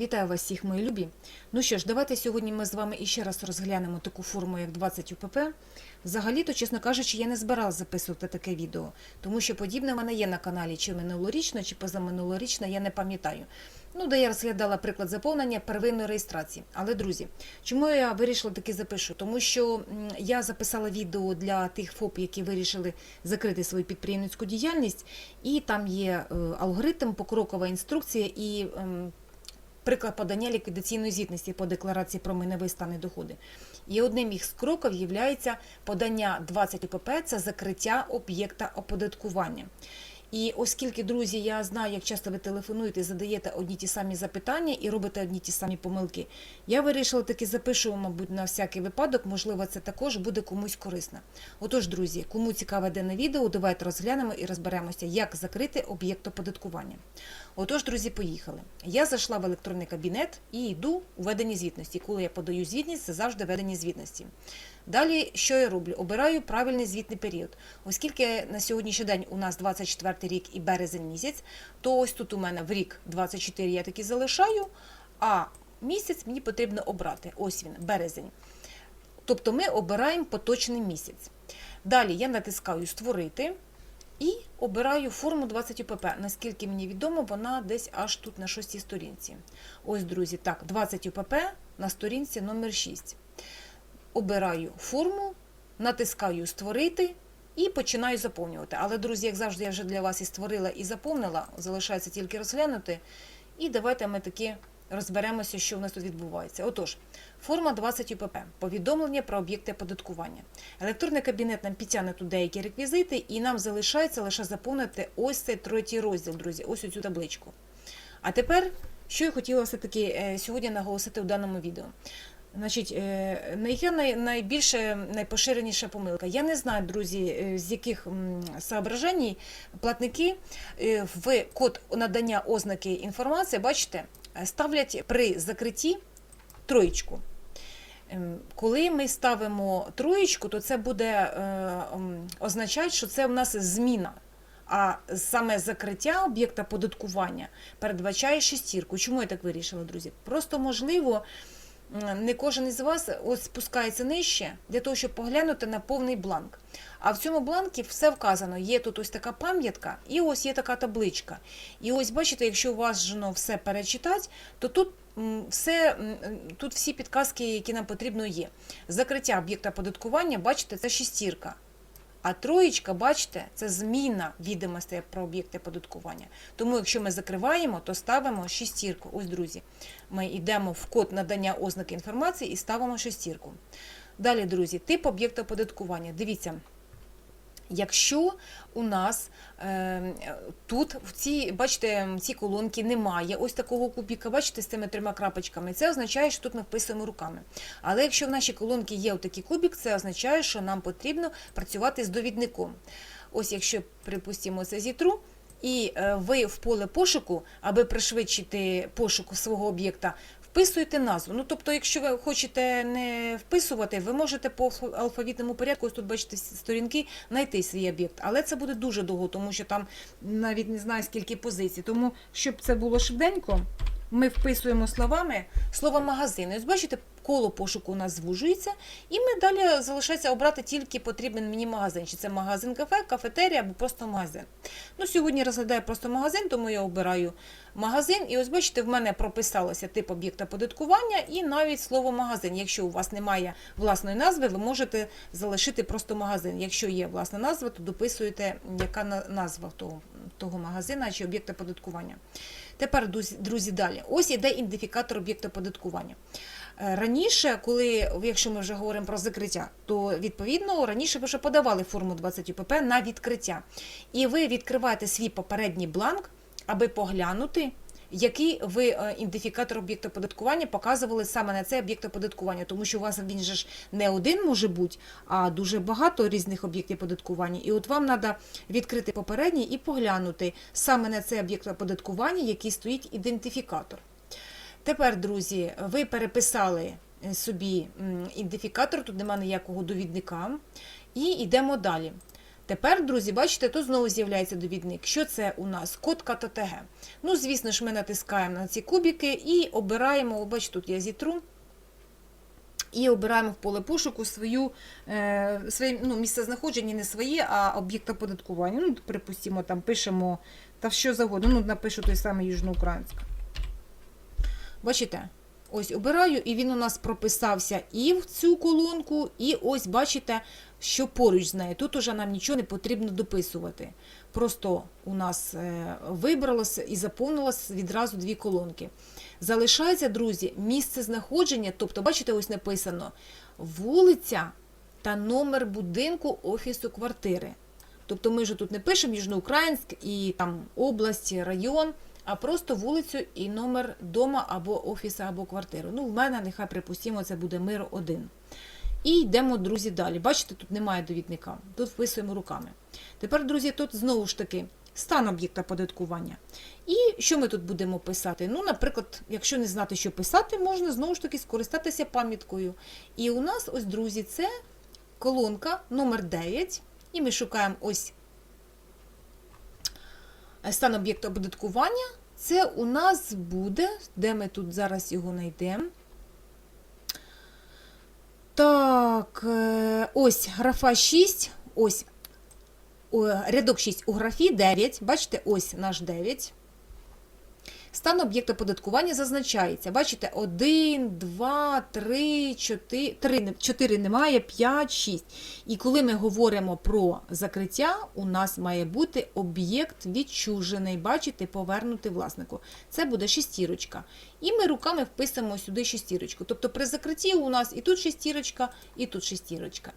Вітаю вас всіх, мої любі. Ну що ж, давайте сьогодні ми з вами іще раз розглянемо таку форму, як 20 УПП. Взагалі-то, чесно кажучи, я не збиралася записувати таке відео, тому що подібне в мене є на каналі чи минулорічно, чи позаминулорічно, я не пам'ятаю. Ну, де я розглядала приклад заповнення первинної реєстрації. Але, друзі, чому я вирішила таки запишу? Тому що я записала відео для тих ФОП, які вирішили закрити свою підприємницьку діяльність, і там є е, алгоритм, покрокова інструкція і. Приклад подання ліквідаційної звітності по декларації про майновий стан і доходи. І одним із кроків є подання 20 ОПП – це закриття об'єкта оподаткування. І оскільки, друзі, я знаю, як часто ви телефонуєте, задаєте одні ті самі запитання і робите одні ті самі помилки, я вирішила таки запишу, мабуть, на всякий випадок, можливо, це також буде комусь корисно. Отож, друзі, кому цікаве дане відео, давайте розглянемо і розберемося, як закрити об'єкт оподаткування. Отож, друзі, поїхали. Я зайшла в електронний кабінет і йду у веденні звітності. Коли я подаю звітність, це завжди ведення звітності. Далі, що я роблю? Обираю правильний звітний період. Оскільки на сьогоднішній день у нас 24 рік і березень місяць, то ось тут у мене в рік 24 я таки залишаю, а місяць мені потрібно обрати. Ось він, березень. Тобто ми обираємо поточний місяць. Далі я натискаю Створити і обираю форму 20 УПП. Наскільки мені відомо, вона десь аж тут на шостій сторінці. Ось, друзі, так, 20 УПП на сторінці номер 6 обираю форму, натискаю Створити і починаю заповнювати. Але, друзі, як завжди, я вже для вас і створила, і заповнила, залишається тільки розглянути. І давайте ми таки розберемося, що в нас тут відбувається. Отож, форма 20 УПП. Повідомлення про об'єкти оподаткування. Електронний кабінет нам підтягне тут деякі реквізити, і нам залишається лише заповнити ось цей третій розділ, друзі, ось цю табличку. А тепер, що я хотіла все-таки е, сьогодні наголосити у даному відео. Значить, е, яка най- найбільше найпоширеніша помилка? Я не знаю, друзі, е, з яких соображень платники е, в код надання ознаки інформації, бачите, ставлять при закритті троєчку. Ем, Коли ми ставимо троєчку, то це буде означати, що це в нас зміна. А саме закриття об'єкта податкування передбачає шестірку. Чому я так вирішила, друзі? Просто можливо. Не кожен із вас ось спускається нижче для того, щоб поглянути на повний бланк. А в цьому бланкі все вказано. Є тут ось така пам'ятка, і ось є така табличка. І ось бачите, якщо у вас жено все перечитати, то тут все тут всі підказки, які нам потрібно, є. Закриття об'єкта податкування, бачите, це шестірка. А троєчка, бачите, це зміна відомостей про об'єкти податкування. Тому, якщо ми закриваємо, то ставимо шестірку. Ось, друзі, ми йдемо в код надання ознаки інформації і ставимо шестірку. Далі, друзі, тип об'єкта оподаткування. Дивіться. Якщо у нас е, тут в цій, бачите, в цій колонці немає ось такого кубіка, бачите, з цими трьома крапочками, це означає, що тут ми вписуємо руками. Але якщо в нашій колонці є отакий кубік, це означає, що нам потрібно працювати з довідником. Ось якщо, припустимо, це зітру, і е, ви в поле пошуку, аби пришвидшити пошук свого об'єкта, вписуєте назву. Ну, тобто, якщо ви хочете не вписувати, ви можете по алфавітному порядку, ось тут бачите сторінки, знайти свій об'єкт. Але це буде дуже довго, тому що там навіть не знаю скільки позицій. Тому, щоб це було швиденько, ми вписуємо словами слово магазин. Ось бачите, коло пошуку у нас звужується, і ми далі залишається обрати тільки потрібен мені магазин. Чи це магазин кафе, кафетерія або просто магазин. Ну, сьогодні розглядаю просто магазин, тому я обираю магазин. І ось бачите, в мене прописалося тип об'єкта податкування і навіть слово магазин. Якщо у вас немає власної назви, ви можете залишити просто магазин. Якщо є власна назва, то дописуєте, яка назва того, того магазина чи об'єкта податкування. Тепер, друзі, далі. Ось іде ідентифікатор об'єкта податкування. Е, Раніше, коли, якщо ми вже говоримо про закриття, то відповідно раніше ви вже подавали форму 20 УПП на відкриття. І ви відкриваєте свій попередній бланк, аби поглянути, який ви е, ідентифікатор об'єкту оподаткування показували саме на цей об'єкт оподаткування, тому що у вас він же ж не один може бути, а дуже багато різних об'єктів оподаткування. І от вам треба відкрити попередній і поглянути саме на цей об'єкт оподаткування, який стоїть ідентифікатор. Тепер, друзі, ви переписали собі ідентифікатор, тут немає ніякого довідника. І йдемо далі. Тепер, друзі, бачите, тут знову з'являється довідник. Що це у нас? Код КТТГ. Ну, звісно ж, ми натискаємо на ці кубики і обираємо, бачите, тут я зітру. І обираємо в поле пошуку свою, е, своє ну, місце знаходження не своє, а об'єкт оподаткування. Ну, припустимо, там пишемо та що завгодно. Ну, напишу той самий Южноукраїнськ. Бачите? Ось обираю, і він у нас прописався і в цю колонку, і ось бачите, що поруч з нею. Тут уже нам нічого не потрібно дописувати. Просто у нас е, вибралося і заповнилось відразу дві колонки. Залишається, друзі, місце знаходження, тобто, бачите, ось написано вулиця та номер будинку офісу квартири. Тобто ми ж тут не пишемо Южноукраїнськ і там область, район, а просто вулицю і номер дома або офісу, або квартири. Ну, в мене нехай припустимо, це буде мир 1. І йдемо, друзі, далі. Бачите, тут немає довідника. Тут вписуємо руками. Тепер, друзі, тут знову ж таки стан об'єкта податкування. І що ми тут будемо писати? Ну, наприклад, якщо не знати, що писати, можна знову ж таки скористатися пам'яткою. І у нас, ось, друзі, це колонка номер 9. І ми шукаємо ось стан об'єкта оподаткування. Це у нас буде, де ми тут зараз його знайдемо. Так, е, ось графа 6, ось рядок 6 у графі 9. Бачите, ось наш 9. Стан об'єкта оподаткування зазначається. Бачите, 1, 2, 3, 4, 3, 4 немає, 5, 6. І коли ми говоримо про закриття, у нас має бути об'єкт відчужений, бачите, повернути власнику. Це буде шестірочка. І ми руками вписуємо сюди шестірочку. Тобто при закритті у нас і тут шестірочка, і тут шестірочка.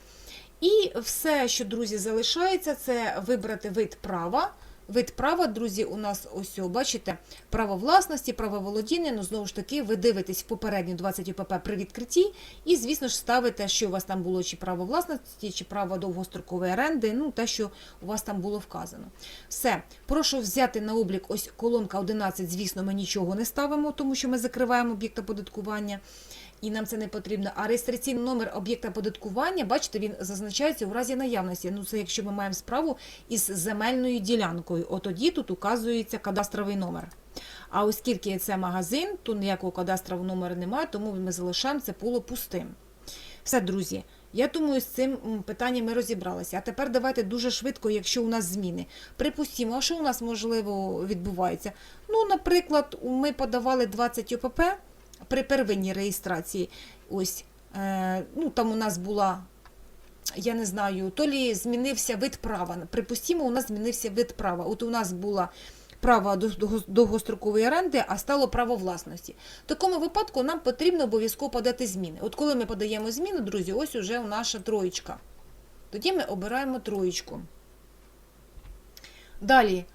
І все, що, друзі, залишається, це вибрати вид права. Вид права, друзі, у нас ось, бачите, право власності, право володіння, ну, знову ж таки, ви дивитесь попередню 20 УПП при відкритті, і, звісно ж, ставите, що у вас там було, чи право власності, чи право довгострокової оренди, ну, те, що у вас там було вказано. Все, прошу взяти на облік ось колонка 11, звісно, ми нічого не ставимо, тому що ми закриваємо об'єкт оподаткування. І нам це не потрібно. А реєстраційний номер об'єкта оподаткування, бачите, він зазначається у разі наявності. Ну, це якщо ми маємо справу із земельною ділянкою. От тоді тут указується кадастровий номер. А оскільки це магазин, то ніякого кадастрового номера немає, тому ми залишаємо це поле пустим. Все, друзі. Я думаю, з цим питанням ми розібралися. А тепер давайте дуже швидко, якщо у нас зміни. Припустімо, а що у нас можливо відбувається? Ну, наприклад, ми подавали 20 ОПП при первинній реєстрації. Ось, е, ну, там у нас була, я не знаю, то лі змінився вид права. Припустімо, у нас змінився вид права. От у нас була право до- до- довгострокової оренди, а стало право власності. В такому випадку нам потрібно обов'язково подати зміни. От коли ми подаємо зміни, друзі, ось уже наша троєчка. Тоді ми обираємо троєчку. Далі.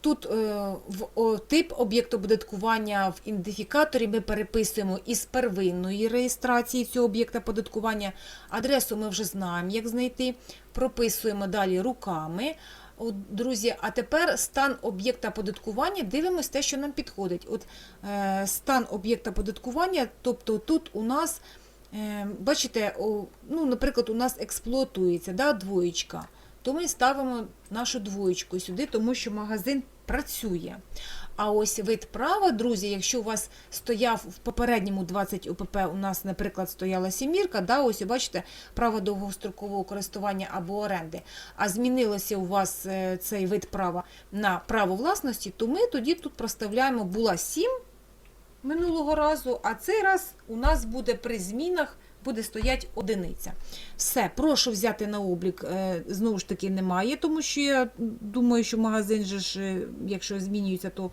Тут е, в тип об'єкту оподаткування в ідентифікаторі ми переписуємо із первинної реєстрації цього об'єкта оподаткування. Адресу ми вже знаємо, як знайти. Прописуємо далі руками. От, друзі, а тепер стан об'єкта оподаткування. Дивимось те, що нам підходить. От е, стан об'єкта оподаткування, тобто тут у нас, е, бачите, о, ну, наприклад, у нас експлуатується да, двоєчка то ми ставимо нашу двоєчку сюди, тому що магазин працює. А ось вид права, друзі, якщо у вас стояв в попередньому 20 УПП, у нас, наприклад, стояла сімірка, да, ось бачите, право довгострокового користування або оренди, а змінилося у вас е, цей вид права на право власності, то ми тоді тут проставляємо була 7 минулого разу, а цей раз у нас буде при змінах буде стоять одиниця. Все, прошу взяти на облік. Е, Знову ж таки, немає, тому що я думаю, що магазин же ж, е, якщо змінюється, то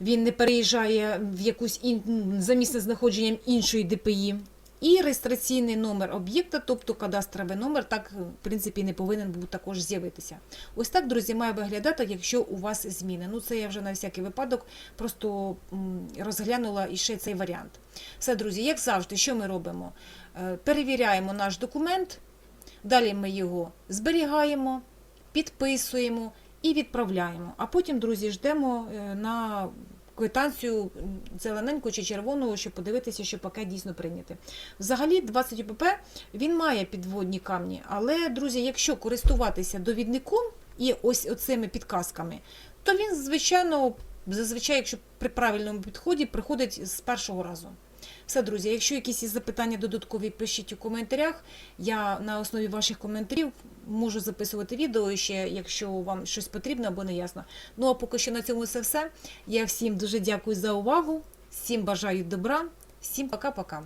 він не переїжджає в якусь ін... за місце знаходженням іншої ДПІ. І реєстраційний номер об'єкта, тобто кадастровий номер, так, в принципі, не повинен був також з'явитися. Ось так, друзі, має виглядати, якщо у вас зміни. Ну, це я вже на всякий випадок просто розглянула іще цей варіант. Все, друзі, як завжди, що ми робимо? Е, Перевіряємо наш документ, далі ми його зберігаємо, підписуємо і відправляємо. А потім, друзі, ждемо е, на квитанцію зелененьку чи червону, щоб подивитися, що пакет дійсно прийняти. Взагалі, 20 УПП він має підводні камні, але, друзі, якщо користуватися довідником і ось оцими підказками, то він, звичайно, зазвичай, якщо при правильному підході, приходить з першого разу. Все, друзі, якщо якісь запитання додаткові, пишіть у коментарях. Я на основі ваших коментарів можу записувати відео ще, якщо вам щось потрібно або не ясно. Ну а поки що на цьому це все. Я всім дуже дякую за увагу, всім бажаю добра, всім пока-пока.